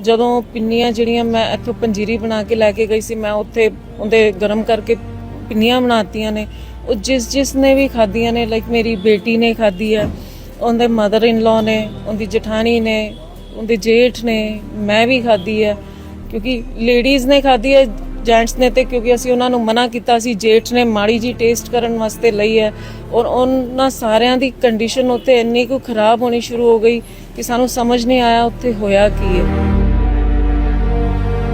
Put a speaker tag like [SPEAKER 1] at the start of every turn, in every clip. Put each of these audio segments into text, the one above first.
[SPEAKER 1] ਜਦੋਂ ਪਿੰਨੀਆਂ ਜਿਹੜੀਆਂ ਮੈਂ ਇੱਥੋਂ ਪੰਜੀਰੀ ਬਣਾ ਕੇ ਲੈ ਕੇ ਗਈ ਸੀ, ਮੈਂ ਉੱਥੇ ਉਹਦੇ ਗਰਮ ਕਰਕੇ ਪਿੰਨੀਆਂ ਬਣਾਤੀਆਂ ਨੇ। ਉਹ ਜਿਸ ਜਿਸ ਨੇ ਵੀ ਖਾਧੀਆਂ ਨੇ, ਲਾਈਕ ਮੇਰੀ ਬੇਟੀ ਨੇ ਖਾਧੀ ਹੈ ਉਹਦੇ ਮਦਰ ਇਨ ਲਾ ਨੇ, ਉਹਦੀ ਜਠਾਣੀ ਨੇ, ਉਹਦੇ ਜੇਠ ਨੇ, ਮੈਂ ਵੀ ਖਾਧੀ ਹੈ ਕਿਉਂਕਿ ਲੇਡੀਜ਼ ਨੇ ਖਾਧੀ ਹੈ ਜੈਂਟਸ ਨੇ ਤੇ ਕਿਉਂਕਿ ਅਸੀਂ ਉਹਨਾਂ ਨੂੰ ਮਨਾ ਕੀਤਾ ਸੀ, ਜੇਠ ਨੇ ਮਾੜੀ ਜੀ ਟੇਸਟ ਕਰਨ ਵਾਸਤੇ ਲਈ ਹੈ ਔਰ ਉਹਨਾਂ ਸਾਰਿਆਂ ਦੀ ਕੰਡੀਸ਼ਨ ਉੱਤੇ ਇੰਨੀ ਕੁ ਖਰਾਬ ਹੋਣੀ ਸ਼ੁਰੂ ਹੋ ਗਈ ਕਿ ਸਾਨੂੰ ਸਮਝ ਨਹੀਂ ਆਇਆ ਉੱਥੇ ਹੋਇਆ ਕੀ ਹੈ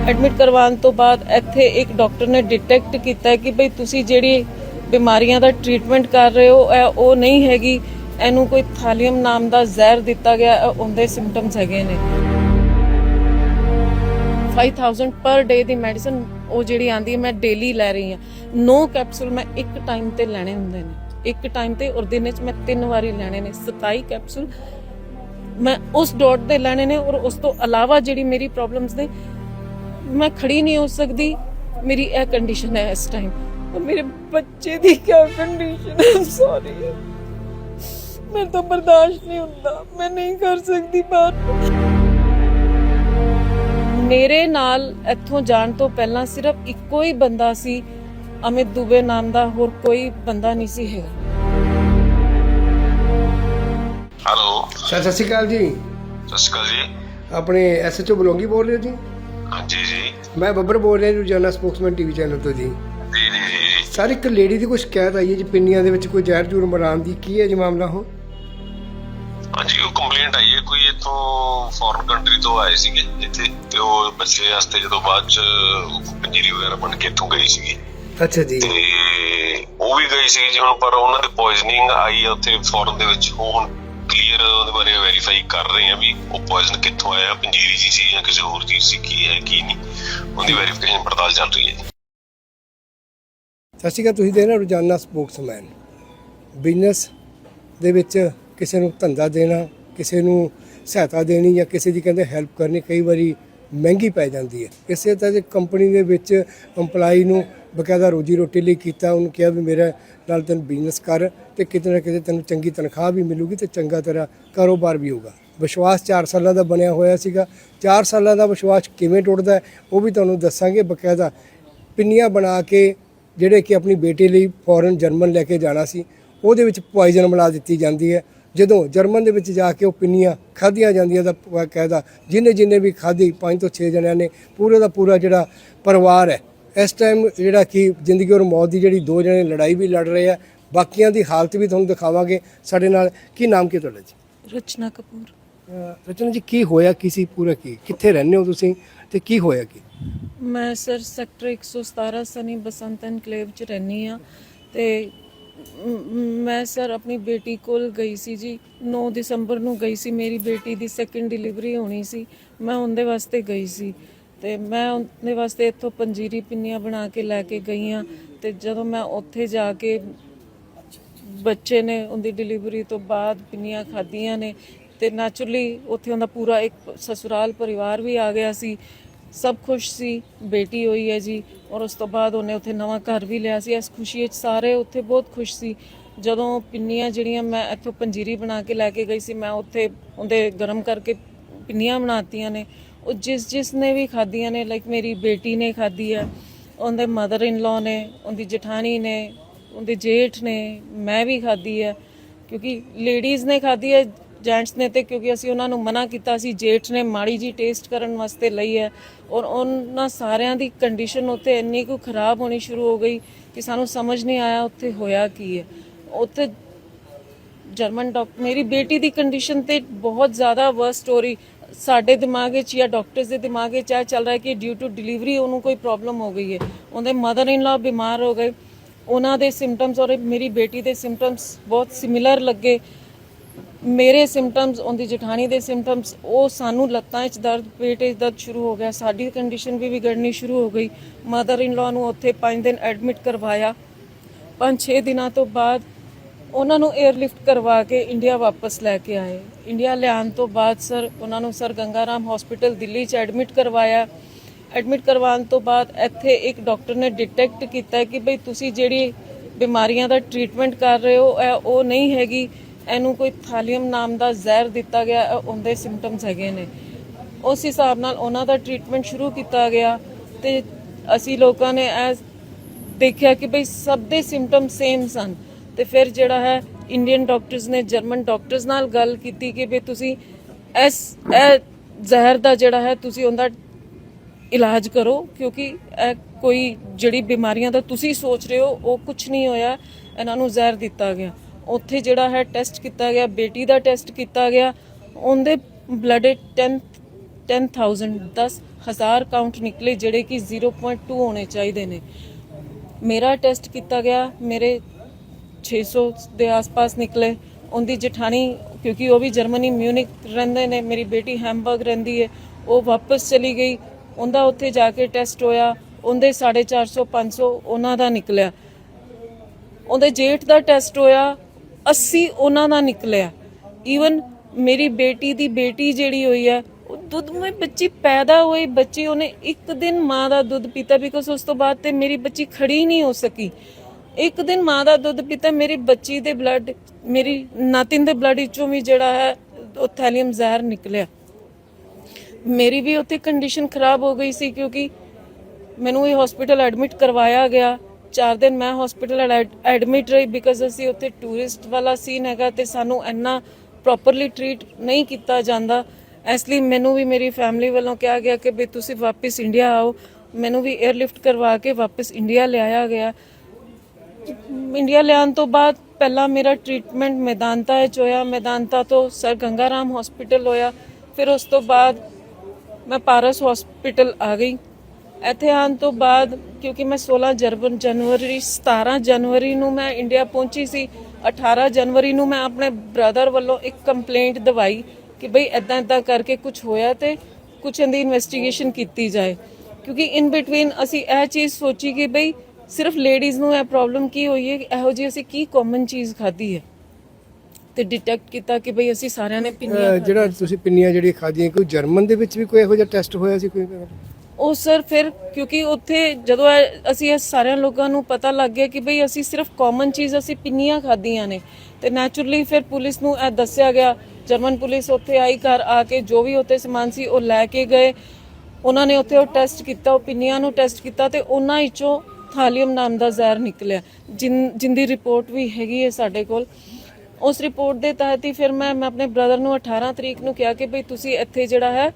[SPEAKER 1] ਐਡਮਿਟ ਕਰਵਾਉਣ ਤੋਂ ਬਾਅਦ ਇੱਥੇ ਇੱਕ ਡਾਕਟਰ ਨੇ ਡਿਟੈਕਟ ਕੀਤਾ ਕਿ ਭਈ ਤੁਸੀਂ ਜਿਹੜੀ ਬਿਮਾਰੀਆਂ ਦਾ ਟ੍ਰੀਟਮੈਂਟ ਕਰ ਰਹੇ ਹੋ ਉਹ ਨਹੀਂ ਹੈਗੀ। ਇਹਨੂੰ ਕੋਈ ਥਾਲੀਅਮ ਨਾਮ ਦਾ ਜ਼ਹਿਰ ਦਿੱਤਾ ਗਿਆ ਉਹਦੇ ਸਿੰਪਟਮਸ ਹੈਗੇ ਨੇ। 5000 ਪਰ ਡੇ ਦੀ ਮੈਡੀਸਨ ਉਹ ਜਿਹੜੀ ਆਂਦੀ ਹੈ, ਮੈਂ ਡੇਲੀ ਲੈ ਰਹੀ ਹਾਂ। ਨੋ ਕੈਪਸੂਲ ਮੈਂ ਇੱਕ ਟਾਈਮ ਤੇ ਲੈਣੇ ਹੁੰਦੇ ਨੇ। ਇੱਕ ਟਾਈਮ ਤੇ ਔਰ ਦਿਨ ਵਿੱਚ ਮੈਂ ਤਿੰਨ ਵਾਰੀ ਲੈਣੇ ਨੇ। 27 ਕੈਪਸੂਲ ਮੈਂ ਉਸ ਡੋਟ ਦੇ ਲੈਣੇ ਨੇ ਔਰ ਉਸ ਤੋਂ ਇਲਾਵਾ ਜਿਹੜੀ ਮੇਰੀ ਪ੍ਰੋਬਲਮਸ ਨੇ ਮੈਂ ਖੜੀ ਨਹੀਂ ਹੋ ਸਕਦੀ। ਮੇਰੀ ਇਹ ਕੰਡੀਸ਼ਨ ਹੈ ਇਸ ਟਾਈਮ ਮੇਰੇ ਬੱਚੇ ਦੀ ਕੀ ਕੰਡੀਸ਼ਨ ਹੈ? ਸੌਰੀ ਮੇਰੇ ਤੋਂ ਬਰਦਾਸ਼ਤ ਨਹੀਂ ਹੁੰਦਾ। ਮੈਂ ਨਹੀਂ ਕਰ ਸਕਦੀ ਬਾਹਰ। ਮੇਰੇ ਨਾਲ ਇੱਥੋਂ ਜਾਣ ਤੋਂ ਪਹਿਲਾਂ ਸਿਰਫ ਇੱਕੋ ਹੀ ਬੰਦਾ ਸੀ। ਅਮਿਤ ਦੁਬੇ ਨਾਮ ਦਾ ਹੋਰ ਕੋਈ ਬੰਦਾ ਨਹੀਂ ਸੀ ਹੈਗਾ।
[SPEAKER 2] ਹੈਲੋ
[SPEAKER 3] ਸਤਿ ਸ਼੍ਰੀ ਅਕਾਲ ਜੀ।
[SPEAKER 2] ਸਤਿ ਸ਼੍ਰੀ ਅਕਾਲ ਜੀ।
[SPEAKER 3] ਆਪਣੇ ਐਸਐਚਓ ਬਲੋਂਗੀ ਬੋਲ ਰਹੇ ਹੋ ਜੀ?
[SPEAKER 2] ਹਾਂਜੀ ਜੀ।
[SPEAKER 3] ਮੈਂ ਬੱਬਰ ਬੋਲ ਰਿਹਾ ਜੀ ਜਰਨਲ ਸਪੋਕਸਮੈਨ ਟੀਵੀ ਚੈਨਲ ਤੋਂ ਜੀ।
[SPEAKER 2] ਜੀ ਜੀ ਜੀ। ਜੀ।
[SPEAKER 3] ਸਰ ਇੱਕ ਲੇਡੀ ਦੀ ਕੋਈ ਸ਼ਿਕਾਇਤ ਆਈ ਹੈ ਜੀ ਪਿੰਨੀਆਂ ਦੇ ਵਿੱਚ ਕੋਈ ਜ਼ਹਿਰ ਜੂਰ ਮਰਾਨ ਦੀ। ਕੀ ਹੈ ਜੀ ਮਾਮਲਾ ਉਹ?
[SPEAKER 2] ਹਾਂਜੀ ਉਹ ਕੰਪਲੇਂਟ ਆਈ ਹੈ ਕੋਈ ਇੱਥੋਂ ਫੋਰਨ ਕੰਟਰੀ ਤੋਂ ਆਏ ਸੀਗੇ ਇੱਥੇ। ਤੇ ਉਹ ਬੱਚੇ ਵਾਸਤੇ ਜਦੋਂ ਬਾਅਦ ਚ ਪੰਜੀਰੀ ਵਗੈਰਾ ਬਣ ਕੇ ਇੱਥੋਂ ਗਈ ਸੀਗੀ।
[SPEAKER 3] ਅੱਛਾ ਜੀ।
[SPEAKER 2] ਤੇ ਉਹ ਵੀ ਗਈ ਸੀ ਜੀ ਹੁਣ ਪਰ ਉਹਨਾਂ ਦੇ ਪੋਇਜ਼ਨਿੰਗ ਆਈ ਹੈ ਉੱਥੇ ਫੋਰਨ ਦੇ ਵਿੱਚ। ਉਹ ਹੁਣ ਕਲੀਅਰ ਉਹਦੇ ਬਾਰੇ ਵੈਰੀਫਾਈ ਕਰ ਰਹੇ ਆ ਵੀ ਉਹ ਪੋਇਜ਼ਨ ਕਿੱਥੋਂ ਆਇਆ ਪੰਜੀਰੀ ਜੀ ਸੀ ਜਾਂ ਕਿਸੇ ਹੋਰ ਚੀਜ਼ ਸੀ ਕੀ ਹੈ ਕੀ ਨਹੀਂ। ਉਹਦੀ ਵੈਰੀਫਿਕੇਸ਼ਨ ਪੜਤਾਲ ਚੱਲ ਰਹੀ ਹੈ ਜੀ।
[SPEAKER 3] ਸਤਿ ਸ਼੍ਰੀ ਅਕਾਲ ਤੁਸੀਂ ਦੇਖ ਰਹੇ ਰੋਜ਼ਾਨਾ ਸਪੋਕਸਮੈਨ ਬਿਜ਼ਨਸ ਦੇ ਵਿੱਚ ਕਿਸੇ ਨੂੰ ਧੰਦਾ ਦੇਣਾ ਕਿਸੇ ਨੂੰ ਸਹਾਇਤਾ ਦੇਣੀ ਜਾਂ ਕਿਸੇ ਦੀ ਕਹਿੰਦੇ ਹੈਲਪ ਕਰਨੀ ਕਈ ਵਾਰੀ ਮਹਿੰਗੀ ਪੈ ਜਾਂਦੀ ਹੈ। ਇਸੇ ਤਰ੍ਹਾਂ ਕੰਪਨੀ ਦੇ ਵਿੱਚ EMPLOYE ਨੂੰ ਬਕਾਇਦਾ ਰੋਜੀ ਰੋਟੀ ਲਈ ਕੀਤਾ, ਉਹਨੂੰ ਕਿਹਾ ਵੀ ਮੇਰੇ ਨਾਲ ਤੈਨੂੰ ਬਿਜ਼ਨਸ ਕਰ ਤੇ ਕਿਤੇ ਨਾ ਕਿਤੇ ਤੈਨੂੰ ਚੰਗੀ ਤਨਖਾਹ ਵੀ ਮਿਲੂਗੀ ਤੇ ਚੰਗਾ ਤੇਰਾ ਕਾਰੋਬਾਰ ਵੀ ਹੋਊਗਾ। ਵਿਸ਼ਵਾਸ 4 ਸਾਲਾਂ ਦਾ ਬਣਿਆ ਹੋਇਆ ਸੀਗਾ। 4 ਸਾਲਾਂ ਦਾ ਵਿਸ਼ਵਾਸ ਕਿਵੇਂ ਟੁੱਟਦਾ ਉਹ ਵੀ ਤੁਹਾਨੂੰ ਦੱਸਾਂਗੇ। ਬਕਾਇਦਾ ਪਿੰਨੀਆਂ ਬਣਾ ਕੇ ਜਿਹੜੇ ਕਿ ਆਪਣੀ ਬੇਟੀ ਲਈ ਫੋਰਨ ਜਰਮਨ ਲੈ ਕੇ ਜਾਣਾ ਸੀ, ਉਹਦੇ ਵਿੱਚ ਪੋਇਜ਼ਨ ਮਿਲਾ ਦਿੱਤੀ ਜਾਂਦੀ ਹੈ। ਜਦੋਂ ਜਰਮਨ ਦੇ ਵਿੱਚ ਜਾ ਕੇ ਉਹ ਪਿੰਨੀਆਂ ਖਾਧੀਆਂ ਜਾਂਦੀਆਂ ਤਾਂ ਕਾਇਦਾ ਜਿਨੇ ਜਿਨੇ ਵੀ ਖਾਧੀ, ਪੰਜ ਤੋਂ 6 ਜਣਿਆਂ ਨੇ, ਪੂਰੇ ਦਾ ਪੂਰਾ ਜਿਹੜਾ ਪਰਿਵਾਰ ਹੈ ਇਸ ਟਾਈਮ ਜਿਹੜਾ ਕਿ ਜ਼ਿੰਦਗੀ ਔਰ ਮੌਤ ਦੀ ਜਿਹੜੀ ਦੋ ਜਣੇ ਲੜਾਈ ਵੀ ਲੜ ਰਹੇ ਆ ਬਾਕੀਆਂ ਦੀ ਹਾਲਤ ਵੀ ਤੁਹਾਨੂੰ ਦਿਖਾਵਾਂਗੇ ਸਾਡੇ ਨਾਲ। ਕੀ ਨਾਮ ਕੀ ਤੁਹਾਡਾ ਜੀ?
[SPEAKER 1] ਰਚਨਾ ਕਪੂਰ।
[SPEAKER 3] ਰਚਨਾ ਜੀ ਕੀ ਹੋਇਆ ਕੀ ਸੀ ਪੂਰਾ ਕੀ? ਕਿੱਥੇ ਰਹਿੰਦੇ ਹੋ ਤੁਸੀਂ ਤੇ ਕੀ ਹੋਇਆ ਕੀ?
[SPEAKER 1] ਮੈਂ sir sector 117 Sunny Basant enclave ਚ ਰਹਿੰਦੀ ਆ ਤੇ ਮੈਂ ਸਰ ਆਪਣੀ ਬੇਟੀ ਕੋਲ ਗਈ ਸੀ ਜੀ 9 ਦਸੰਬਰ ਨੂੰ ਗਈ ਸੀ। ਮੇਰੀ ਬੇਟੀ ਦੀ ਸੈਕੰਡ ਡਿਲੀਵਰੀ ਹੋਣੀ ਸੀ। ਮੈਂ ਉਹਦੇ ਵਾਸਤੇ ਗਈ ਸੀ। ਤੇ ਮੈਂ ਉਹਦੇ ਵਾਸਤੇ ਇੱਥੋਂ ਪੰਜੀਰੀ ਪਿੰਨੀਆਂ ਬਣਾ ਕੇ ਲੈ ਕੇ ਗਈ ਆ ਤੇ ਜਦੋਂ ਮੈਂ ਉੱਥੇ ਜਾ ਕੇ ਬੱਚੇ ਨੇ ਉਹਦੀ ਡਿਲੀਵਰੀ ਤੋਂ ਬਾਅਦ ਪਿੰਨੀਆਂ ਖਾਧੀਆਂ ਨੇ ਤੇ ਨੈਚੁਰਲੀ ਉੱਥੇ ਉਹਦਾ ਪੂਰਾ ਇੱਕ ਸਸੁਰਾਲ ਪਰਿਵਾਰ ਵੀ ਆ ਗਿਆ ਸੀ, ਸਭ ਖੁਸ਼ ਸੀ, ਬੇਟੀ ਹੋਈ ਹੈ ਜੀ ਔਰ ਉਸ ਤੋਂ ਬਾਅਦ ਉਹਨੇ ਉੱਥੇ ਨਵਾਂ ਘਰ ਵੀ ਲਿਆ ਸੀ, ਇਸ ਖੁਸ਼ੀ ਵਿੱਚ ਸਾਰੇ ਉੱਥੇ ਬਹੁਤ ਖੁਸ਼ ਸੀ। ਜਦੋਂ ਪਿੰਨੀਆਂ ਜਿਹੜੀਆਂ ਮੈਂ ਇੱਥੋਂ ਪੰਜੀਰੀ ਬਣਾ ਕੇ ਲੈ ਕੇ ਗਈ ਸੀ, ਮੈਂ ਉੱਥੇ ਉਹਦੇ ਗਰਮ ਕਰਕੇ ਪਿੰਨੀਆਂ ਬਣਾਤੀਆਂ ਨੇ ਉਹ ਜਿਸ ਜਿਸ ਨੇ ਵੀ ਖਾਧੀਆਂ ਨੇ ਲਾਈਕ ਮੇਰੀ ਬੇਟੀ ਨੇ ਖਾਧੀ ਹੈ ਉਹਦੇ ਮਦਰ ਇਨ ਲਾ ਨੇ, ਉਹਦੀ ਜਠਾਣੀ ਨੇ, ਉਹਦੇ ਜੇਠ ਨੇ, ਮੈਂ ਵੀ ਖਾਧੀ ਹੈ ਕਿਉਂਕਿ ਲੇਡੀਜ਼ ਨੇ ਖਾਧੀ ਹੈ ਜੈਂਟਸ ਨੇ ਤੇ ਕਿਉਂਕਿ ਅਸੀਂ ਉਹਨਾਂ ਨੂੰ ਮਨਾ ਕੀਤਾ ਸੀ, ਜੇਠ ਨੇ ਮਾੜੀ ਜੀ ਟੇਸਟ ਕਰਨ ਵਾਸਤੇ ਲਈ ਹੈ ਔਰ ਉਹਨਾਂ ਸਾਰਿਆਂ ਦੀ ਕੰਡੀਸ਼ਨ ਉੱਤੇ ਇੰਨੀ ਕੁ ਖਰਾਬ ਹੋਣੀ ਸ਼ੁਰੂ ਹੋ ਗਈ ਕਿ ਸਾਨੂੰ ਸਮਝ ਨਹੀਂ ਆਇਆ ਉੱਥੇ ਹੋਇਆ ਕੀ ਹੈ ਉੱਥੇ ਜਰਮਨ ਡਾਕਟਰ ਮੇਰੀ ਬੇਟੀ ਦੀ ਕੰਡੀਸ਼ਨ ਤੇ ਬਹੁਤ ਜ਼ਿਆਦਾ ਵਰਸ ਸਟੋਰੀ ਸਾਡੇ ਦਿਮਾਗ ਵਿੱਚ ਜਾਂ ਡਾਕਟਰਸ ਦੇ ਦਿਮਾਗ ਵਿੱਚ ਇਹ ਚੱਲ ਰਿਹਾ ਹੈ ਕਿ ਡਿਊ ਟੂ ਡਿਲੀਵਰੀ ਉਹਨੂੰ ਕੋਈ ਪ੍ਰੋਬਲਮ ਹੋ ਗਈ ਹੈ। ਉਹਦੇ ਮਦਰ ਇਨ ਲਾ ਬਿਮਾਰ ਹੋ ਗਏ। ਉਹਨਾਂ ਦੇ ਸਿੰਪਟਮਸ ਔਰ ਮੇਰੀ ਬੇਟੀ ਦੇ ਸਿੰਪਟਮਸ ਬਹੁਤ ਸਿਮਿਲਰ ਲੱਗੇ। ਮੇਰੇ ਸਿੰਪਟਮਸ ਉਹਦੀ ਜਠਾਣੀ ਦੇ ਸਿੰਪਟਮਸ ਉਹ ਸਾਨੂੰ ਲੱਤਾਂ 'ਚ ਦਰਦ, ਪੇਟ 'ਚ ਦਰਦ ਸ਼ੁਰੂ ਹੋ ਗਿਆ। ਸਾਡੀ ਕੰਡੀਸ਼ਨ ਵੀ ਵਿਗੜਨੀ ਸ਼ੁਰੂ ਹੋ ਗਈ। ਮਦਰ ਇਨ ਲਾ ਨੂੰ ਉੱਥੇ 5 ਦਿਨ ਐਡਮਿਟ ਕਰਵਾਇਆ। 5-6 ਦਿਨਾਂ ਤੋਂ ਬਾਅਦ ਉਹਨਾਂ ਨੂੰ 에ਅਰਲਿਫਟ ਕਰਵਾ ਕੇ ਇੰਡੀਆ ਵਾਪਸ ਲੈ ਕੇ ਆਏ। ਇੰਡੀਆ ਲਿਆਉਣ ਤੋਂ ਬਾਅਦ ਸਰ ਉਹਨਾਂ ਨੂੰ ਸਰ ਗੰਗਾਰਾਮ ਹਸਪੀਟਲ ਦਿੱਲੀ 'ਚ ਐਡਮਿਟ ਕਰਵਾਇਆ। ਐਡਮਿਟ ਕਰਵਾਉਣ ਤੋਂ ਬਾਅਦ ਇੱਥੇ ਇੱਕ ਡਾਕਟਰ ਨੇ ਡਿਟੈਕਟ ਕੀਤਾ ਕਿ ਭਈ ਤੁਸੀਂ ਜਿਹੜੀ ਬਿਮਾਰੀਆਂ ਦਾ ਟ੍ਰੀਟਮੈਂਟ ਕਰ ਰਹੇ ਹੋ, ਇਹ ਉਹ ਨਹੀਂ ਹੈਗੀ। ਇਹਨੂੰ ਕੋਈ ਥਾਲੀਅਮ ਨਾਮ ਦਾ ਜ਼ਹਿਰ ਦਿੱਤਾ ਗਿਆ ਉਹਦੇ ਸਿੰਪਟਮਸ ਹੈਗੇ ਨੇ। ਉਸ ਹਿਸਾਬ ਨਾਲ ਉਹਨਾਂ ਦਾ ਟ੍ਰੀਟਮੈਂਟ ਸ਼ੁਰੂ ਕੀਤਾ ਗਿਆ ਤੇ ਅਸੀਂ ਲੋਕਾਂ ਨੇ ਐਸ ਦੇਖਿਆ ਕਿ ਭਈ ਸਭ ਦੇ ਸਿੰਪਟਮ ਸੇਮ ਸਨ। ਤੇ ਫਿਰ ਜਿਹੜਾ ਹੈ ਇੰਡੀਅਨ ਡਾਕਟਰਸ ਨੇ ਜਰਮਨ ਡਾਕਟਰਸ ਨਾਲ ਗੱਲ ਕੀਤੀ ਕਿ ਵੀ ਤੁਸੀਂ ਇਸ, ਇਹ ਜ਼ਹਿਰ ਦਾ ਜਿਹੜਾ ਹੈ, ਤੁਸੀਂ ਉਹਦਾ ਇਲਾਜ ਕਰੋ, ਕਿਉਂਕਿ ਇਹ ਕੋਈ ਜਿਹੜੀ ਬਿਮਾਰੀਆਂ ਦਾ ਤੁਸੀਂ ਸੋਚ ਰਹੇ ਹੋ, ਉਹ ਕੁਝ ਨਹੀਂ ਹੋਇਆ, ਇਹਨਾਂ ਨੂੰ ਜ਼ਹਿਰ ਦਿੱਤਾ ਗਿਆ। ਉੱਥੇ ਜਿਹੜਾ ਹੈ ਟੈਸਟ ਕੀਤਾ ਗਿਆ, ਬੇਟੀ ਦਾ ਟੈਸਟ ਕੀਤਾ ਗਿਆ, ਉਹਦੇ ਬਲੱਡ 10 10000 10000 ਕਾਊਂਟ ਨਿਕਲੇ, ਜਿਹੜੇ ਕਿ 0.2 ਹੋਣੇ ਚਾਹੀਦੇ ਨੇ। ਮੇਰਾ ਟੈਸਟ ਕੀਤਾ ਗਿਆ, ਮੇਰੇ 600 ਦੇ ਆਸ-ਪਾਸ ਨਿਕਲੇ। ਉਹਦੀ ਜਠਾਣੀ, ਕਿਉਂਕਿ ਉਹ ਵੀ ਜਰਮਨੀ ਮਿਊਨਿਕ ਰਹਿੰਦੇ ਨੇ, ਮੇਰੀ ਬੇਟੀ ਹੈਮਬਰਗ ਰਹਿੰਦੀ ਹੈ ਉਹ ਵਾਪਸ ਚਲੀ ਗਈ। ਉਹਦਾ ਉੱਥੇ ਜਾ ਕੇ ਟੈਸਟ ਹੋਇਆ। ਉਹਦੇ 450 500 ਉਹਨਾਂ ਦਾ ਨਿਕਲਿਆ। ਉਹਦੇ ਜੇਠ ਦਾ ਟੈਸਟ ਹੋਇਆ 80 ਉਹਨਾਂ ਦਾ ਨਿਕਲਿਆ। ਈਵਨ ਮੇਰੀ ਬੇਟੀ ਦੀ ਬੇਟੀ ਜਿਹੜੀ ਹੋਈ ਹੈ ਉਹ ਦੁੱਧ ਮੈਂ ਬੱਚੀ ਪੈਦਾ ਹੋਈ, ਬੱਚੀ ਉਹਨੇ ਇੱਕ ਦਿਨ ਮਾਂ ਦਾ ਦੁੱਧ ਪੀਤਾ ਬਿਕੋਜ਼ ਉਸ ਤੋਂ ਬਾਅਦ ਤੇ ਮੇਰੀ ਬੱਚੀ ਖੜੀ ਨਹੀਂ ਹੋ ਸਕੀ। ਇੱਕ ਦਿਨ ਮਾਂ ਦਾ ਦੁੱਧ ਪੀਤਾ, ਮੇਰੀ ਬੱਚੀ ਦੇ ਬਲੱਡ ਮੇਰੀ ਨਾਤਿਨ ਦੇ ਬਲੱਡ ਵਿੱਚੋਂ ਵੀ ਜਿਹੜਾ ਹੈ, ਉਹ ਥੈਲੀਅਮ ਜ਼ਹਿਰ ਨਿਕਲਿਆ। ਮੇਰੀ ਵੀ ਉੱਥੇ ਕੰਡੀਸ਼ਨ ਖਰਾਬ ਹੋ ਗਈ ਸੀ ਕਿਉਂਕਿ ਮੈਨੂੰ ਇਹ ਹਸਪੀਟਲ ਐਡਮਿਟ ਕਰਵਾਇਆ ਗਿਆ। 4 ਦਿਨ ਮੈਂ ਹਸਪੀਟਲ ਐਡਮਿਟ ਰਹੀ ਬਿਕਾਜ਼ ਅਸੀਂ ਉੱਥੇ ਟੂਰਿਸਟ ਵਾਲਾ ਸੀਨ ਹੈਗਾ ਤੇ ਸਾਨੂੰ ਇੰਨਾ ਪ੍ਰੋਪਰਲੀ ਟਰੀਟ ਨਹੀਂ ਕੀਤਾ ਜਾਂਦਾ। ਇਸ ਲਈ ਮੈਨੂੰ ਵੀ ਮੇਰੀ ਫੈਮਿਲੀ ਵੱਲੋਂ ਕਿਹਾ ਗਿਆ ਕਿ ਵੀ ਤੁਸੀਂ ਵਾਪਸ ਇੰਡੀਆ ਆਓ। ਮੈਨੂੰ ਵੀ 에ਅਰਲਿਫਟ ਕਰਵਾ ਕੇ ਵਾਪਸ ਇੰਡੀਆ ਲਿਆਇਆ ਗਿਆ। ਇੰਡੀਆ ਲਿਆਉਣ ਤੋਂ ਬਾਅਦ ਪਹਿਲਾਂ ਮੇਰਾ ਟ੍ਰੀਟਮੈਂਟ ਮੈਦਾਨਤਾ ਵਿੱਚ ਹੋਇਆ। ਮੈਦਾਨਤਾ ਤੋਂ ਸਰ ਗੰਗਾਰਾਮ ਹਸਪੀਟਲ ਹੋਇਆ। ਫਿਰ ਉਸ ਤੋਂ ਬਾਅਦ ਮੈਂ ਪਾਰਸ ਹਸਪੀਟਲ ਆ ਗਈ। ਇੱਥੇ ਆਉਣ ਤੋਂ ਬਾਅਦ ਕਿਉਂਕਿ ਮੈਂ 16 ਜਰਬਨ ਜਨਵਰੀ 17 ਜਨਵਰੀ ਨੂੰ ਮੈਂ ਇੰਡੀਆ ਪਹੁੰਚੀ ਸੀ। 18 ਜਨਵਰੀ ਨੂੰ ਮੈਂ ਆਪਣੇ ਬ੍ਰਦਰ ਵੱਲੋਂ ਇੱਕ ਕੰਪਲੇਂਟ ਦਵਾਈ ਕਿ ਬਈ ਐਦਾਂ ਐਦਾਂ ਕਰਕੇ ਕੁਝ ਹੋਇਆ ਤੇ ਕੁਝ ਇਹਦੀ ਇਨਵੈਸਟੀਗੇਸ਼ਨ ਕੀਤੀ ਜਾਏ। ਕਿਉਂਕਿ ਇਨ ਬਿਟਵੀਨ ਅਸੀਂ ਇਹ ਚੀਜ਼ ਸੋਚੀ ਕਿ ਬਈ ਸਿਰਫ ਲੇਡੀਜ਼ ਨੂੰ ਇਹ ਪ੍ਰੋਬਲਮ ਕੀ ਹੋਈ ਹੈ ਇਹੋ ਜਿਹੀ ਅਸੀਂ ਕੀ ਕਾਮਨ ਚੀਜ਼ ਖਾਧੀ ਹੈ? ਤੇ ਡਿਟੈਕਟ ਕੀਤਾ ਕਿ ਬਈ ਅਸੀਂ ਸਾਰਿਆਂ ਨੇ ਪਿੰਨੀਆਂ
[SPEAKER 3] ਜਿਹੜਾ ਤੁਸੀਂ ਪਿੰਨੀਆਂ ਜਿਹੜੀਆਂ ਖਾਧੀਆਂ ਕੋਈ ਜਰਮਨ ਦੇ ਵਿੱਚ ਵੀ ਕੋਈ ਇਹੋ ਜਿਹਾ ਟੈਸਟ ਹੋਇਆ ਸੀ ਕੋਈ?
[SPEAKER 1] ਉਹ ਸਰ ਫਿਰ ਕਿਉਂਕਿ ਉੱਥੇ ਜਦੋਂ ਅਸੀਂ ਇਹ ਸਾਰਿਆਂ ਲੋਕਾਂ ਨੂੰ ਪਤਾ ਲੱਗ ਗਿਆ ਕਿ ਭਈ ਅਸੀਂ ਸਿਰਫ ਕਾਮਨ ਚੀਜ਼ ਅਸੀਂ ਪਿੰਨੀਆਂ ਖਾਧੀਆਂ ਨੇ। ਤੇ ਨੈਚੁਰਲੀ ਫਿਰ ਪੁਲਿਸ ਨੂੰ ਇਹ ਦੱਸਿਆ ਗਿਆ। ਜਰਮਨ ਪੁਲਿਸ ਉੱਥੇ ਆਈ ਘਰ ਆ ਕੇ ਜੋ ਵੀ ਉੱਥੇ ਸਮਾਨ ਸੀ ਉਹ ਲੈ ਕੇ ਗਏ। ਉਹਨਾਂ ਨੇ ਉੱਥੇ ਉਹ ਟੈਸਟ ਕੀਤਾ ਉਹ ਪਿੰਨੀਆਂ ਨੂੰ ਟੈਸਟ ਕੀਤਾ ਤੇ ਉਹਨਾਂ ਵਿੱਚੋਂ ਥਾਲੀਅਮ ਨਾਮ ਦਾ ਜ਼ਹਿਰ ਨਿਕਲਿਆ। ਜਿਨ ਜਿੰਦੀ ਰਿਪੋਰਟ ਵੀ ਹੈਗੀ ਹੈ ਸਾਡੇ ਕੋਲ। ਉਸ ਰਿਪੋਰਟ ਦੇ ਤਹਿਤ ਹੀ ਫਿਰ ਮੈਂ ਮੈਂ ਆਪਣੇ ਬ੍ਰਦਰ ਨੂੰ 18 ਤਰੀਕ ਨੂੰ ਕਿਹਾ ਕਿ ਭਈ ਤੁਸੀਂ ਇੱਥੇ ਜਿਹੜਾ ਹੈ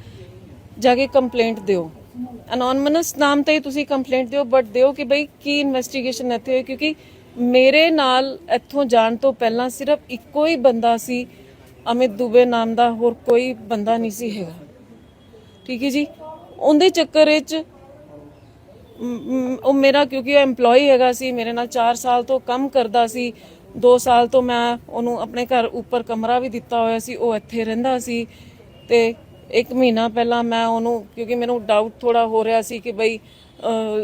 [SPEAKER 1] ਜਾ ਕੇ ਕੰਪਲੇਂਟ ਦਿਓ। ਅਨੋਨਿਮਸ ਨਾਮ ਤੇ ਤੁਸੀਂ ਕੰਪਲੇਂਟ ਦਿਓ ਬਟ ਦਿਓ ਕਿ ਭਈ ਕੀ ਇਨਵੈਸਟੀਗੇਸ਼ਨ ਇੱਥੇ ਹੋਈ, ਕਿਉਂਕਿ ਮੇਰੇ ਨਾਲ ਇੱਥੋਂ ਜਾਣ ਤੋਂ ਪਹਿਲਾਂ ਸਿਰਫ ਇੱਕੋ ਹੀ ਬੰਦਾ ਸੀ, ਅਮਿਤ ਦੁਬੇ ਨਾਮ ਦਾ, ਹੋਰ ਕੋਈ ਬੰਦਾ ਨਹੀਂ ਸੀ ਹੈਗਾ। ਠੀਕ ਹੈ ਜੀ? ਉਹਦੇ ਚੱਕਰ ਵਿੱਚ ਉਹ ਮੇਰਾ ਕਿਉਂਕਿ ਉਹ EMPLOYE ਹੈਗਾ ਸੀ ਮੇਰੇ ਨਾਲ 4 ਸਾਲ ਤੋਂ ਕੰਮ ਕਰਦਾ ਸੀ। 2 ਸਾਲ ਤੋਂ ਮੈਂ ਉਹਨੂੰ ਆਪਣੇ ਘਰ ਉੱਪਰ ਕਮਰਾ ਵੀ ਦਿੱਤਾ ਹੋਇਆ ਸੀ ਉਹ ਇੱਥੇ ਰਹਿੰਦਾ ਸੀ। ਤੇ ਇੱਕ ਮਹੀਨਾ ਪਹਿਲਾਂ ਮੈਂ ਉਹਨੂੰ ਕਿਉਂਕਿ ਮੈਨੂੰ ਡਾਊਟ ਥੋੜਾ ਹੋ ਰਿਹਾ ਸੀ ਕਿ ਬਈ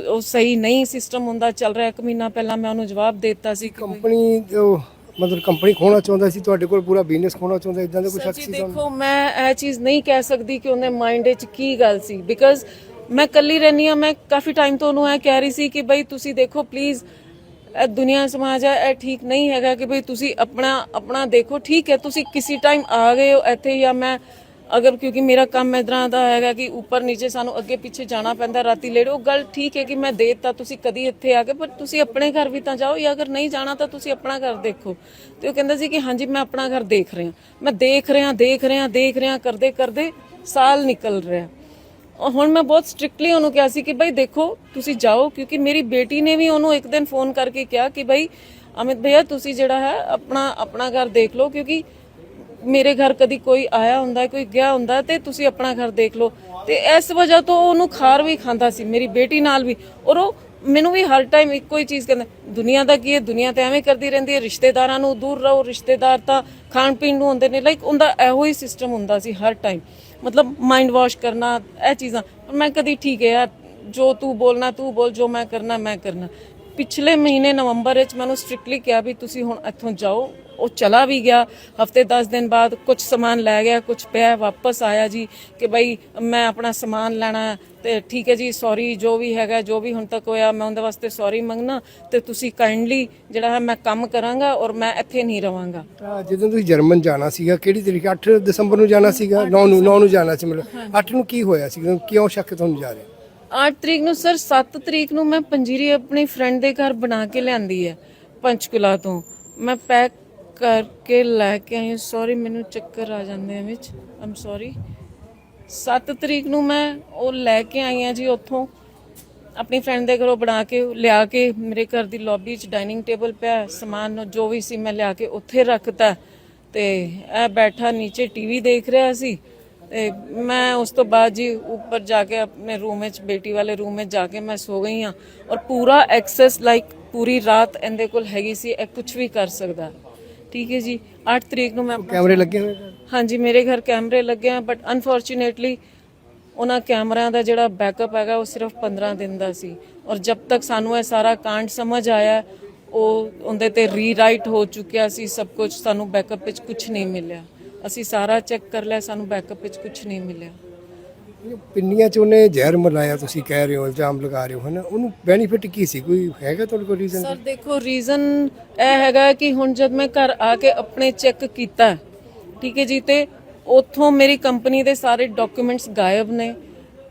[SPEAKER 1] ਉਹ ਸਹੀ ਨਹੀਂ ਸਿਸਟਮ ਹੁੰਦਾ ਚੱਲ ਰਿਹਾ। ਇੱਕ ਮਹੀਨਾ ਪਹਿਲਾਂ ਮੈਂ ਉਹਨੂੰ ਜਵਾਬ ਦੇ ਦਿੱਤਾ ਸੀ
[SPEAKER 3] ਕੰਪਨੀ ਉਹ ਮਤਲਬ ਕੰਪਨੀ ਖੋਣਾ ਚਾਹੁੰਦਾ ਸੀ ਤੁਹਾਡੇ ਕੋਲ ਪੂਰਾ ਬਿਜ਼ਨਸ ਖੋਣਾ ਚਾਹੁੰਦਾ ਇਦਾਂ ਦਾ ਕੁਝ
[SPEAKER 1] ਜੀ
[SPEAKER 3] ਸੀ
[SPEAKER 1] ਦੇਖੋ ਮੈਂ ਇਹ ਚੀਜ਼ ਨਹੀਂ ਕਹਿ ਸਕਦੀ ਕਿ ਉਹਨੇ ਮਾਈਂਡ ਵਿੱਚ ਕੀ ਗੱਲ ਸੀ ਬਿਕਾਜ਼ ਮੈਂ ਕੱਲੀ ਰਹਿੰਦੀ ਆ ਮੈਂ ਕਾਫੀ ਟਾਈਮ ਤੋਂ ਉਹਨੂੰ ਇਹ ਕਹਿ ਰਹੀ ਸੀ ਕਿ ਬਈ ਤੁਸੀਂ ਦੇਖੋ ਪਲੀਜ਼ ਇਹ ਦੁਨੀਆ ਸਮਾਜ ਹੈ, ਇਹ ਠੀਕ ਨਹੀਂ ਹੈਗਾ ਕਿ ਬਈ ਤੁਸੀਂ ਆਪਣਾ ਆਪਣਾ ਦੇਖੋ, ਠੀਕ ਹੈ, ਤੁਸੀਂ ਕਿਸੇ ਟਾਈਮ ਆ ਗਏ ਹੋ ਇੱਥੇ ਜਾਂ ਮੈਂ ਅਗਰ ਕਿਉਂਕਿ ਮੇਰਾ ਕੰਮ ਇਦਾਂ ਦਾ ਹੈਗਾ ਕਿ ਉੱਪਰ ਨੀਚੇ ਸਾਨੂੰ ਅੱਗੇ ਪਿੱਛੇ ਜਾਣਾ ਪੈਂਦਾ ਰਾਤੀ ਲੇਟ, ਉਹ ਗੱਲ ਠੀਕ ਹੈ ਕਿ ਮੈਂ ਦੇ ਦਿੱਤਾ, ਤੁਸੀਂ ਕਦੀ ਇੱਥੇ ਆ ਕੇ ਪਰ ਤੁਸੀਂ ਆਪਣੇ ਘਰ ਵੀ ਤਾਂ ਜਾਓ ਜਾਂ ਅਗਰ ਨਹੀਂ ਜਾਣਾ ਤਾਂ ਤੁਸੀਂ ਆਪਣਾ ਘਰ ਦੇਖੋ। ਤੇ ਉਹ ਕਹਿੰਦਾ ਸੀ ਕਿ ਹਾਂਜੀ, ਮੈਂ ਆਪਣਾ ਘਰ ਦੇਖ ਰਿਹਾ। ਮੈਂ ਦੇਖ ਰਿਹਾ ਦੇਖ ਰਿਹਾ ਦੇਖ ਰਿਹਾ ਕਰਦੇ ਕਰਦੇ ਸਾਲ ਨਿਕਲ ਰਿਹਾ। ਔਰ ਹੁਣ ਮੈਂ ਬਹੁਤ ਸਟ੍ਰਿਕਟਲੀ ਉਹਨੂੰ ਕਿਹਾ ਸੀ ਕਿ ਭਾਈ ਦੇਖੋ, ਤੁਸੀਂ ਜਾਓ, ਕਿਉਂਕਿ ਮੇਰੀ ਬੇਟੀ ਨੇ ਵੀ ਉਹਨੂੰ ਇੱਕ ਦਿਨ ਫੋਨ ਕਰਕੇ ਕਿਹਾ ਕਿ ਭਾਈ ਅਮਿਤ ਭਈਆ, ਤੁਸੀਂ ਜਿਹੜਾ ਹੈ ਆਪਣਾ ਆਪਣਾ ਘਰ ਦੇਖ ਲਓ, ਕਿਉਂਕਿ ਮੇਰੇ ਘਰ ਕਦੀ ਕੋਈ ਆਇਆ ਹੁੰਦਾ, ਕੋਈ ਗਿਆ ਹੁੰਦਾ, ਤੇ ਤੁਸੀਂ ਆਪਣਾ ਘਰ ਦੇਖ ਲਓ। ਤੇ ਇਸ ਵਜ੍ਹਾ ਤੋਂ ਉਹ ਉਹਨੂੰ ਖਾਰ ਵੀ ਖਾਂਦਾ ਸੀ, ਮੇਰੀ ਬੇਟੀ ਨਾਲ ਵੀ। ਔਰ ਉਹ ਮੈਨੂੰ ਵੀ ਹਰ ਟਾਈਮ ਇੱਕੋ ਹੀ ਚੀਜ਼ ਕਹਿੰਦਾ, ਦੁਨੀਆ ਦਾ ਕੀ ਹੈ? ਦੁਨੀਆ ਤੇ ਐਵੇਂ ਕਰਦੀ ਰਹਿੰਦੀ ਹੈ, ਰਿਸ਼ਤੇਦਾਰਾਂ ਨੂੰ ਦੂਰ ਰਹੋ, ਰਿਸ਼ਤੇਦਾਰ ਤਾਂ ਖਾਣ ਪੀਣ ਨੂੰ ਹੁੰਦੇ ਨੇ ਲਾਈਕ ਉਹਦਾ ਇਹੋ ਹੀ ਸਿਸਟਮ ਹੁੰਦਾ ਸੀ ਹਰ ਟਾਈਮ ਮਤਲਬ ਮਾਈਂਡ ਵਾਸ਼ ਕਰਨਾ, ਇਹ ਚੀਜ਼ਾਂ। ਪਰ ਮੈਂ ਕਦੀ ਠੀਕ ਹੈ, ਯਾਰ, ਜੋ ਤੂੰ ਬੋਲਣਾ, ਤੂੰ ਬੋਲ, ਜੋ ਮੈਂ ਕਰਨਾ ਮੈਂ ਕਰਨਾ। ਪਿਛਲੇ ਮਹੀਨੇ ਨਵੰਬਰ ਵਿੱਚ ਮੈਨੂੰ ਸਟ੍ਰਿਕਟਲੀ ਕਿਹਾ ਵੀ ਤੁਸੀਂ ਹੁਣ ਇੱਥੋਂ ਜਾਓ। ਉਹ ਚਲਾ ਵੀ ਗਿਆ। ਹਫ਼ਤੇ 10 ਦਿਨ ਬਾਅਦ ਕੁਝ ਸਮਾਨ ਲੈ ਗਿਆ ਕੁਝ ਪਿਆ, ਵਾਪਸ ਆਇਆ ਜੀ ਕਿ ਬਈ ਮੈਂ ਆਪਣਾ ਸਮਾਨ ਲੈਣਾ ਤੇ ਠੀਕ ਹੈ ਜੀ ਸੌਰੀ ਜੋ ਵੀ ਹੈਗਾ ਜੋ ਵੀ ਹੁਣ ਤੱਕ ਹੋਇਆ ਮੈਂ ਉਹਦੇ ਵਾਸਤੇ ਸੌਰੀ ਮੰਗਣਾ ਤੇ ਤੁਸੀਂ ਕਾਈਂਡਲੀ ਜਿਹੜਾ ਹੈ ਮੈਂ ਕੰਮ ਕਰਾਂਗਾ ਔਰ ਮੈਂ ਇੱਥੇ ਨਹੀਂ ਰਵਾਂਗਾ।
[SPEAKER 3] ਤਾਂ ਜਦੋਂ ਤੁਸੀਂ ਜਰਮਨ ਜਾਣਾ ਸੀਗਾ ਕਿਹੜੀ ਤਰੀਕ 8 ਦਸੰਬਰ ਨੂੰ ਜਾਣਾ ਸੀਗਾ? 9 ਨੂੰ 9 ਨੂੰ ਜਾਣਾ ਸੀ ਮਤਲਬ। 8 ਨੂੰ ਕੀ ਹੋਇਆ ਸੀ? ਕਿਉਂ ਸ਼ੱਕ ਤੁਹਾਨੂੰ ਜਾ ਰਿਹਾ?
[SPEAKER 1] 8 ਤਰੀਕ ਨੂੰ ਸਰ 7 ਤਰੀਕ ਨੂੰ ਮੈਂ ਪੰਜੀਰੀ ਆਪਣੀ ਫਰੈਂਡ ਦੇ ਘਰ ਬਣਾ ਕੇ ਲਿਆਂਦੀ ਹੈ ਪੰਚਕੁਲਾ ਤੋਂ। ਮੈਂ ਪੈਕ ਕਰਕੇ ਲੈ ਕੇ ਆਈ ਸੌਰੀ ਮੈਨੂੰ ਚੱਕਰ ਆ ਜਾਂਦੇ ਆ ਵਿੱਚ। ਆਮ ਸੌਰੀ 7 ਤਰੀਕ ਨੂੰ ਮੈਂ ਉਹ ਲੈ ਕੇ ਆਈ ਆ ਜੀ ਉੱਥੋਂ। ਆਪਣੀ ਫਰੈਂਡ ਦੇ ਘਰੋਂ ਬਣਾ ਕੇ, ਲਿਆ ਕੇ ਮੇਰੇ ਘਰ ਦੀ ਲੌਬੀ 'ਚ ਡਾਈਨਿੰਗ ਟੇਬਲ ਪਿਆ ਸਮਾਨ ਜੋ ਵੀ ਸੀ ਮੈਂ ਲਿਆ ਕੇ ਉੱਥੇ ਰੱਖਤਾ। ਤੇ ਇਹ ਬੈਠਾ ਨੀਚੇ ਟੀਵੀ ਦੇਖ ਰਿਹਾ ਸੀ ਤੇ ਮੈਂ ਉਸ ਤੋਂ ਬਾਅਦ ਜੀ ਉੱਪਰ ਜਾ ਕੇ ਆਪਣੇ ਰੂਮ ਵਿੱਚ, ਬੇਟੀ ਵਾਲੇ ਰੂਮ ਵਿੱਚ ਜਾ ਕੇ ਮੈਂ ਸੋ ਗਈ ਆ ਔਰ ਪੂਰਾ ਐਕਸੈਸ ਲਾਈਕ ਪੂਰੀ ਰਾਤ ਇਹਦੇ ਕੋਲ ਹੈਗੀ ਸੀ, ਇਹ ਕੁਝ ਵੀ ਕਰ ਸਕਦਾ। ਠੀਕ ਹੈ ਜੀ 8 ਤਰੀਕ ਨੂੰ ਮੈਂ
[SPEAKER 3] ਕੈਮਰੇ ਲੱਗੇ ਹੋਏ ਸਨ?
[SPEAKER 1] ਹਾਂਜੀ ਮੇਰੇ ਘਰ ਕੈਮਰੇ ਲੱਗੇ ਆ ਬਟ ਅਨਫੋਰਚੂਨੇਟਲੀ ਉਹਨਾਂ ਕੈਮਰਿਆਂ ਦਾ ਜਿਹੜਾ ਬੈਕਅਪ ਹੈਗਾ ਉਹ ਸਿਰਫ 15 ਦਿਨ ਦਾ ਸੀ। ਔਰ ਜਦ ਤੱਕ ਸਾਨੂੰ ਇਹ ਸਾਰਾ ਕਾਂਡ ਸਮਝ ਆਇਆ ਉਹ ਉਹਦੇ ਤੇ ਰੀਰਾਈਟ ਹੋ ਚੁੱਕਿਆ ਸੀ ਸਭ ਕੁਝ ਸਾਨੂੰ ਬੈਕਅਪ ਵਿੱਚ ਕੁਝ ਨਹੀਂ ਮਿਲਿਆ। ਅਸੀਂ ਸਾਰਾ ਚੈੱਕ ਕਰ ਲਿਆ ਸਾਨੂੰ ਬੈਕਅਪ ਵਿੱਚ ਕੁਝ ਨਹੀਂ ਮਿਲਿਆ।
[SPEAKER 3] ਪਿੰਨੀਆਂ ਚ ਉਹਨੇ ਜ਼ਹਿਰ ਮਿਲਾਇਆ, ਤੁਸੀਂ ਕਹਿ ਰਹੇ ਹੋ, ਇਲਜ਼ਾਮ ਲਗਾ ਰਹੇ ਹੋ, ਹਨਾ? ਉਹਨੂੰ ਬੈਨੀਫਿਟ ਕੀ ਸੀ? ਕੋਈ ਹੈਗਾ ਤੁਹਾਡੇ ਕੋਲ ਰੀਜ਼ਨ
[SPEAKER 1] ਸਰ ਦੇਖੋ ਰੀਜ਼ਨ ਇਹ ਹੈਗਾ ਕਿ ਹੁਣ ਜਦ ਮੈਂ ਘਰ ਆ ਕੇ ਆਪਣੇ ਚੈੱਕ ਕੀਤਾ, ਠੀਕ ਹੈ ਜੀ, ਤੇ ਉੱਥੋਂ ਮੇਰੀ ਕੰਪਨੀ ਦੇ ਸਾਰੇ ਡਾਕੂਮੈਂਟਸ ਗਾਇਬ ਨੇ,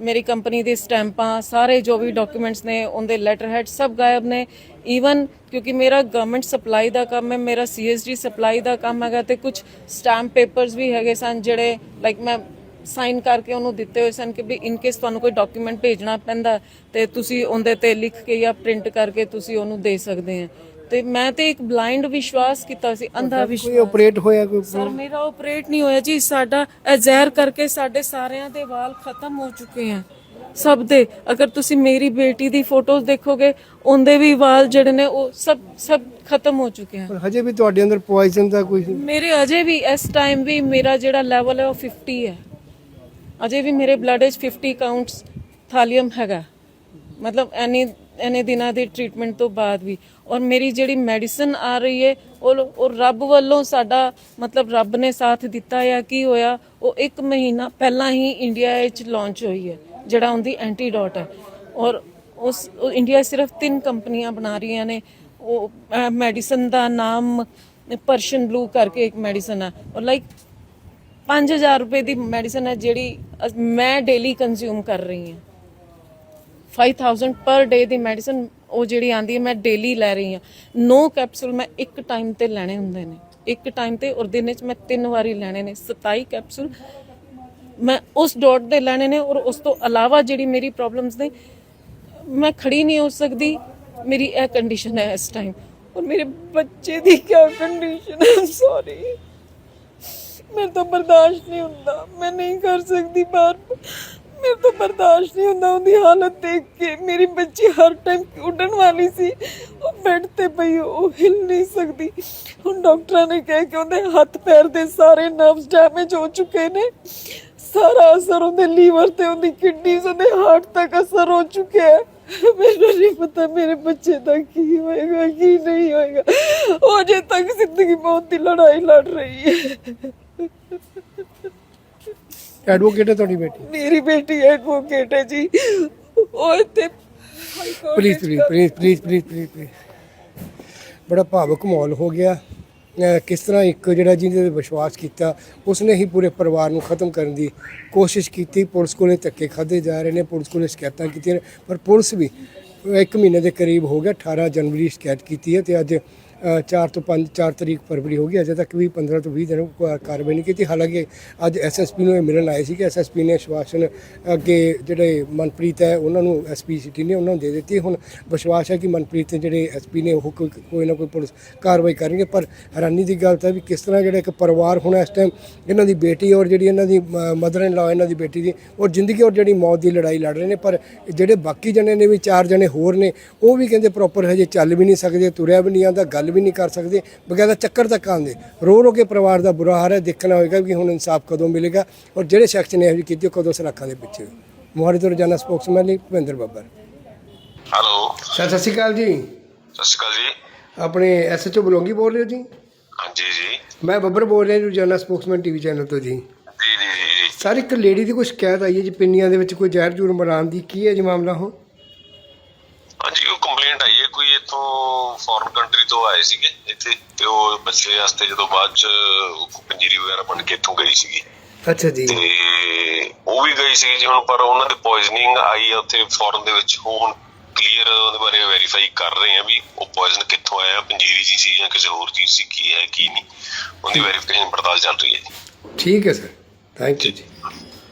[SPEAKER 1] ਮੇਰੀ ਕੰਪਨੀ ਦੇ ਸਟੈਂਪਾਂ, ਸਾਰੇ ਜੋ ਵੀ ਡਾਕੂਮੈਂਟਸ ਨੇ, ਉਹਦੇ ਲੈਟਰ ਹੈਡ ਸਭ ਗਾਇਬ ਨੇ। ਈਵਨ ਕਿਉਂਕਿ ਮੇਰਾ ਗਵਰਨਮੈਂਟ ਸਪਲਾਈ ਦਾ ਕੰਮ ਹੈ, ਮੇਰਾ ਸੀਐਸਡੀ ਸਪਲਾਈ ਦਾ ਕੰਮ ਹੈਗਾ, ਤੇ ਕੁਝ ਸਟੈਂਪ ਪੇਪਰਸ ਵੀ ਹੈਗੇ ਸਨ, ਜਿਹੜੇ ਲਾਈਕ ਮੈਂ ਸਾਈਨ ਕਰਕੇ ਉਹਨੂੰ ਦਿੱਤੇ ਹੋਏ ਸਨ ਕਿ ਵੀ ਇਨ ਕੇਸ ਤੁਹਾਨੂੰ ਕੋਈ ਡਾਕੂਮੈਂਟ ਭੇਜਣਾ ਪੈਂਦਾ ਤੇ ਤੁਸੀਂ ਉਹਦੇ ਤੇ ਲਿਖ ਕੇ ਜਾਂ ਪ੍ਰਿੰਟ ਕਰਕੇ ਤੁਸੀਂ ਉਹਨੂੰ ਦੇ ਸਕਦੇ ਆ। ਤੇ ਮੈਂ ਤੇ ਇੱਕ ਬਲਾਈਂਡ ਵਿਸ਼ਵਾਸ ਕੀਤਾ ਸੀ ਅੰਧਾ
[SPEAKER 3] ਕੋਈ
[SPEAKER 1] ਵਿਸ਼ਵਾਸ।
[SPEAKER 3] ਆਪਰੇਟ ਹੋਇਆ ਕੋਈ
[SPEAKER 1] ਸਰ ਮੇਰਾ ਆਪਰੇਟ ਨਹੀਂ ਹੋਇਆ ਜੀ ਸਾਡਾ ਇਹ ਜ਼ਹਿਰ ਕਰਕੇ ਸਾਡੇ ਸਾਰਿਆਂ ਦੇ ਵਾਲ ਖਤਮ ਹੋ ਚੁੱਕੇ ਆ। ਸਭ ਦੇ ਅਗਰ ਤੁਸੀਂ ਮੇਰੀ ਬੇਟੀ ਦੀ ਫੋਟੋਜ਼ ਦੇਖੋਗੇ ਉਹਦੇ ਵੀ ਵਾਲ ਜਿਹੜੇ ਨੇ ਉਹ ਸਭ ਸਭ ਖਤਮ ਹੋ ਚੁੱਕੇ ਆ।
[SPEAKER 3] ਪਰ ਹਜੇ ਵੀ ਤੁਹਾਡੇ ਅੰਦਰ ਪੋਇਜ਼ਨ ਦਾ ਕੋਈ
[SPEAKER 1] ਮੇਰੇ ਅਜੇ ਵੀ ਇਸ ਟਾਈਮ ਵੀ ਮੇਰਾ ਜਿਹੜਾ ਲੈਵਲ ਹੈ ਉਹ 50 ਹੈ। ਅਜੇ ਵੀ ਮੇਰੇ ਬਲੱਡ ਵਿੱਚ 50 ਕਾਊਂਟਸ ਥਾਲੀਅਮ ਹੈਗਾ। ਮਤਲਬ ਐਨੀ, ਐਨੇ ਦਿਨਾਂ ਦੇ ਟ੍ਰੀਟਮੈਂਟ ਤੋਂ ਬਾਅਦ ਵੀ। ਔਰ ਮੇਰੀ ਜਿਹੜੀ ਮੈਡੀਸਨ ਆ ਰਹੀ ਹੈ ਉਹ ਉਹ ਰੱਬ ਵੱਲੋਂ ਸਾਡਾ, ਮਤਲਬ ਰੱਬ ਨੇ ਸਾਥ ਦਿੱਤਾ ਜਾਂ ਕੀ ਹੋਇਆ, ਉਹ 1 ਮਹੀਨਾ ਪਹਿਲਾਂ ਹੀ ਇੰਡੀਆ ਵਿੱਚ ਲਾਂਚ ਹੋਈ ਹੈ ਜਿਹੜਾ ਉਹਦੀ ਐਂਟੀਡੋਟ ਹੈ ਔਰ ਉਸ ਇੰਡੀਆ ਸਿਰਫ ਤਿੰਨ ਕੰਪਨੀਆਂ ਬਣਾ ਰਹੀਆਂ ਨੇ। ਉਹ ਮੈਡੀਸਨ ਦਾ ਨਾਮ ਪਰਸ਼ੀਅਨ ਬਲੂ ਕਰਕੇ ਇੱਕ ਮੈਡੀਸਨ ਹੈ ਔਰ ਲਾਈਕ 5000 ਰੁਪਏ ਦੀ ਮੈਡੀਸਨ ਹੈ ਜਿਹੜੀ ਮੈਂ ਡੇਲੀ ਕੰਜ਼ਿਊਮ ਕਰ ਰਹੀ ਹਾਂ। 5000 ਪਰ ਡੇ ਦੀ ਮੈਡੀਸਨ ਉਹ ਜਿਹੜੀ ਆਂਦੀ ਹੈ, ਮੈਂ ਡੇਲੀ ਲੈ ਰਹੀ ਹਾਂ। ਨੋ ਕੈਪਸੂਲ ਮੈਂ ਇੱਕ ਟਾਈਮ ਤੇ ਲੈਣੇ ਹੁੰਦੇ ਨੇ। ਇੱਕ ਟਾਈਮ ਤੇ ਔਰ ਦਿਨ ਵਿੱਚ ਮੈਂ ਤਿੰਨ ਵਾਰੀ ਲੈਣੇ ਨੇ 27 ਕੈਪਸੂਲ ਮੈਂ ਉਸ ਡੋਟ ਦੇ ਲੈਣੇ ਨੇ ਔਰ ਉਸ ਤੋਂ ਇਲਾਵਾ ਜਿਹੜੀ ਮੇਰੀ ਪ੍ਰੋਬਲਮਸ ਨੇ, ਮੈਂ ਖੜੀ ਨਹੀਂ ਹੋ ਸਕਦੀ। ਮੇਰੀ ਇਹ ਕੰਡੀਸ਼ਨ ਹੈ ਇਸ ਟਾਈਮ ਔਰ ਮੇਰੇ ਬੱਚੇ ਦੀ ਕੀ ਕੰਡੀਸ਼ਨ ਹੈ ਸੌਰੀ ਮੇਰੇ ਤੋਂ ਬਰਦਾਸ਼ਤ ਨਹੀਂ ਹੁੰਦਾ ਮੈਂ ਨਹੀਂ ਕਰ ਸਕਦੀ ਬਾਹਰ ਮੇਰੇ ਤੋਂ ਬਰਦਾਸ਼ਤ ਨਹੀਂ ਹੁੰਦਾ ਉਹਦੀ ਹਾਲਤ ਦੇਖ ਕੇ ਮੇਰੀ ਬੱਚੀ ਹਰ ਟਾਈਮ ਉੱਡਣ ਵਾਲੀ ਸੀ ਉਹ ਬੈੱਡ ਤੇ ਪਈ ਉਹ ਹਿਲ ਨਹੀਂ ਸਕਦੀ ਹੁਣ ਡਾਕਟਰਾਂ ਨੇ ਕਿਹਾ ਕਿ ਉਹਦੇ ਹੱਥ ਪੈਰ ਦੇ ਸਾਰੇ ਨਰਵਸ ਡੈਮੇਜ ਹੋ ਚੁੱਕੇ ਨੇ ਸਾਰਾ ਅਸਰ ਉਹਦੇ ਲੀਵਰ ਤੇ ਉਹਦੀ ਕਿਡਨੀਜ਼ ਉਹਦੇ ਹਾਰਟ ਤੱਕ ਅਸਰ ਹੋ ਚੁੱਕਿਆ ਹੈ ਮੈਨੂੰ ਨਹੀਂ ਪਤਾ ਮੇਰੇ ਬੱਚੇ ਦਾ ਕੀ ਹੋਏਗਾ ਕੀ ਨਹੀਂ ਹੋਏਗਾ ਉਹ ਅਜੇ ਤੱਕ ਜ਼ਿੰਦਗੀ ਮੌਤ ਦੀ ਲੜਾਈ ਲੜ ਰਹੀ ਹੈ
[SPEAKER 3] ਐਡਵੋਕੇਟ ਹੈ ਤੁਹਾਡੀ ਬੇਟੀ?
[SPEAKER 1] ਮੇਰੀ ਬੇਟੀ ਐਡਵੋਕੇਟ ਹੈ ਜੀ। ਉਹ ਇੱਥੇ
[SPEAKER 3] please please please please please please please ਬੜਾ ਭਾਵੁਕ ਮਾਹੌਲ ਹੋ ਗਿਆ। ਅਹ ਕਿਸ ਤਰ੍ਹਾਂ ਇੱਕ ਜਿਹੜਾ ਜਿਹਦੇ ਤੇ ਵਿਸ਼ਵਾਸ ਕੀਤਾ ਉਸਨੇ ਹੀ ਪੂਰੇ ਪਰਿਵਾਰ ਨੂੰ ਖਤਮ ਕਰਨ ਦੀ ਕੋਸ਼ਿਸ਼ ਕੀਤੀ। ਪੁਲਿਸ ਕੋਲੇ ਧੱਕੇ ਖਾਦੇ ਜਾ ਰਹੇ ਨੇ ਪੁਲਿਸ ਕੋਲੇ ਸ਼ਿਕਾਇਤਾਂ ਕੀਤੀਆਂ ਨੇ। ਪਰ ਪੁਲਿਸ ਵੀ ਇੱਕ ਮਹੀਨੇ ਦੇ ਕਰੀਬ ਹੋ ਗਿਆ 18 ਜਨਵਰੀ ਸ਼ਿਕਾਇਤ ਕੀਤੀ ਹੈ ਤੇ ਅੱਜ 4 ਤੋਂ 5 4 ਤਰੀਕ ਫਰਵਰੀ ਹੋ ਗਈ, ਅਜੇ ਤੱਕ ਵੀ 15 ਤੋਂ 20 ਦਿਨ ਕਾਰਵਾਈ ਨਹੀਂ ਕੀਤੀ। ਹਾਲਾਂਕਿ ਅੱਜ ਐਸਐਸਪੀ ਨੂੰ ਇਹ ਮਿਲਣ ਆਏ ਸੀ ਕਿ ਐਸਐਸਪੀ ਨੇ ਸ਼ਵਾਸਨ ਅੱਗੇ ਜਿਹੜੇ ਮਨਪ੍ਰੀਤ ਹੈ, ਉਹਨਾਂ ਨੂੰ ਐਸਪੀ ਸਿਟੀ ਨੇ ਉਹਨਾਂ ਨੂੰ ਦੇ ਦਿੱਤੀ। ਹੁਣ ਵਿਸ਼ਵਾਸ ਹੈ ਕਿ ਮਨਪ੍ਰੀਤ ਤੇ ਜਿਹੜੇ ਐਸਪੀ ਨੇ, ਉਹ ਕੋਈ ਕੋਈ ਨਾ ਕੋਈ ਪੁਲਿਸ ਕਾਰਵਾਈ ਕਰਨਗੇ। ਪਰ ਹੈਰਾਨੀ ਦੀ ਗੱਲ ਤਾਂ ਵੀ ਕਿਸ ਤਰ੍ਹਾਂ ਜਿਹੜਾ ਇੱਕ ਪਰਿਵਾਰ ਹੁਣ ਇਸ ਟਾਈਮ ਇਹਨਾਂ ਦੀ ਬੇਟੀ ਔਰ ਜਿਹੜੀ ਇਹਨਾਂ ਦੀ ਮਦਰ ਇਨ ਲਾ ਇਹਨਾਂ ਦੀ ਬੇਟੀ ਦੀ, ਔਰ ਜ਼ਿੰਦਗੀ ਔਰ ਜਿਹੜੀ ਮੌਤ ਦੀ ਲੜਾਈ ਲੜ ਰਹੇ ਨੇ। ਪਰ ਜਿਹੜੇ ਬਾਕੀ ਜਣੇ ਨੇ ਵੀ, ਚਾਰ ਜਣੇ ਹੋਰ ਨੇ, ਉਹ ਵੀ ਕਹਿੰਦੇ ਪ੍ਰੋਪਰ ਹਜੇ ਚੱਲ ਵੀ ਨਹੀਂ ਸਕਦੇ, ਤੁਰਿਆ ਵੀ ਨਹੀਂ ਆਉਂਦਾ। ਗੱਲ ਵੀ ਨਹੀਂ ਕਰ ਸਕਦੇ ਬਗੈਰ ਚੱਕਰ ਤੱਕ ਆਉਂਦੇ। ਰੋ ਰੋ ਕੇ ਪਰਿਵਾਰ ਦਾ ਬੁਰਾ ਹਾਲ ਹੈ ਦੇਖਣਾ ਹੋਏਗਾ ਕਿ ਹੁਣ ਇਨਸਾਫ ਕਦੋਂ ਮਿਲੇਗਾ ਔਰ ਜਿਹੜੇ ਸ਼ਖਸ ਨੇ ਇਹੋ ਜਿਹੀ ਕੀਤੀ ਉਹ ਕਦੋਂ ਸਲਾਖਾਂ ਦੇ ਪਿੱਛੇ। ਮੋਹਾਲੀ ਤੋਂ ਰੋਜ਼ਾਨਾ ਸਪੋਕਸਮੈਨ ਲਈ ਭਵਿੰਦਰ ਬੱਬਰ।
[SPEAKER 2] ਹੈਲੋ।
[SPEAKER 3] ਸਤਿ ਸ਼੍ਰੀ ਅਕਾਲ ਜੀ।
[SPEAKER 2] ਸਤਿ ਸ਼੍ਰੀ ਅਕਾਲ ਜੀ।
[SPEAKER 3] ਆਪਣੇ ਐਸਐਚਓ ਬਲੋਂਗੀ ਬੋਲ ਰਹੇ ਹੋ ਜੀ?
[SPEAKER 2] ਹਾਂਜੀ ਜੀ।
[SPEAKER 3] ਮੈਂ ਬੱਬਰ ਬੋਲ ਰਿਹਾ ਰੋਜ਼ਾਨਾ ਸਪੋਕਸਮੈਨ ਟੀਵੀ ਚੈਨਲ ਤੋਂ ਜੀ।
[SPEAKER 2] ਜੀ ਜੀ
[SPEAKER 3] ਸਰ ਇੱਕ ਲੇਡੀ ਦੀ ਕੋਈ ਸ਼ਿਕਾਇਤ ਆਈ ਹੈ ਜੀ ਪਿੰਨੀਆਂ ਦੇ ਵਿੱਚ ਕੋਈ ਜ਼ਹਿਰ ਜੂਰ ਮਰਾਨ ਦੀ? ਕੀ ਹੈ ਜੀ ਮਾਮਲਾ ਉਹ
[SPEAKER 2] ਹਾਂਜੀ ਉਹ ਕੰਪਲੇਂਟ ਆਈ ਹੈ ਕੋਈ ਇੱਥੋਂ ਫੋਰਨ ਕੰਟਰੀ ਤੋਂ ਆਏ ਸੀਗੇ ਇੱਥੇ ਤੇ ਉਹ ਬੱਚੇ ਵਾਸਤੇ ਜਦੋਂ ਬਾਅਦ ਚ ਪੰਜੀਰੀ ਵਗੈਰਾ ਬਣ ਕੇ ਇੱਥੋਂ ਗਈ ਸੀਗੀ।
[SPEAKER 3] ਅੱਛਾ ਜੀ।
[SPEAKER 2] ਤੇ ਉਹ ਵੀ ਗਈ ਸੀ ਜੀ ਹੁਣ ਪਰ ਉਹਨਾਂ ਦੇ ਪੋਇਜ਼ਨਿੰਗ ਆਈ ਹੈ ਉੱਥੇ ਫੋਰਨ ਦੇ ਵਿੱਚ। ਹੁਣ ਕਲੀਅਰ ਉਹਦੇ ਬਾਰੇ ਵੈਰੀਫਾਈ ਕਰ ਰਹੇ ਆ ਵੀ ਉਹ ਪੋਇਜ਼ਨ ਕਿੱਥੋਂ ਆਇਆ ਪੰਜੀਰੀ ਜੀ ਸੀ ਜਾਂ ਕਿਸੇ ਹੋਰ ਚੀਜ਼ ਸੀ ਕੀ ਹੈ ਕੀ ਨਹੀਂ। ਉਹਦੀ ਵੈਰੀਫਿਕੇਸ਼ਨ ਪੜਤਾਲ ਚੱਲ ਰਹੀ ਹੈ ਜੀ।
[SPEAKER 3] ਠੀਕ ਹੈ ਸਰ ਥੈਂਕ ਯੂ ਜੀ।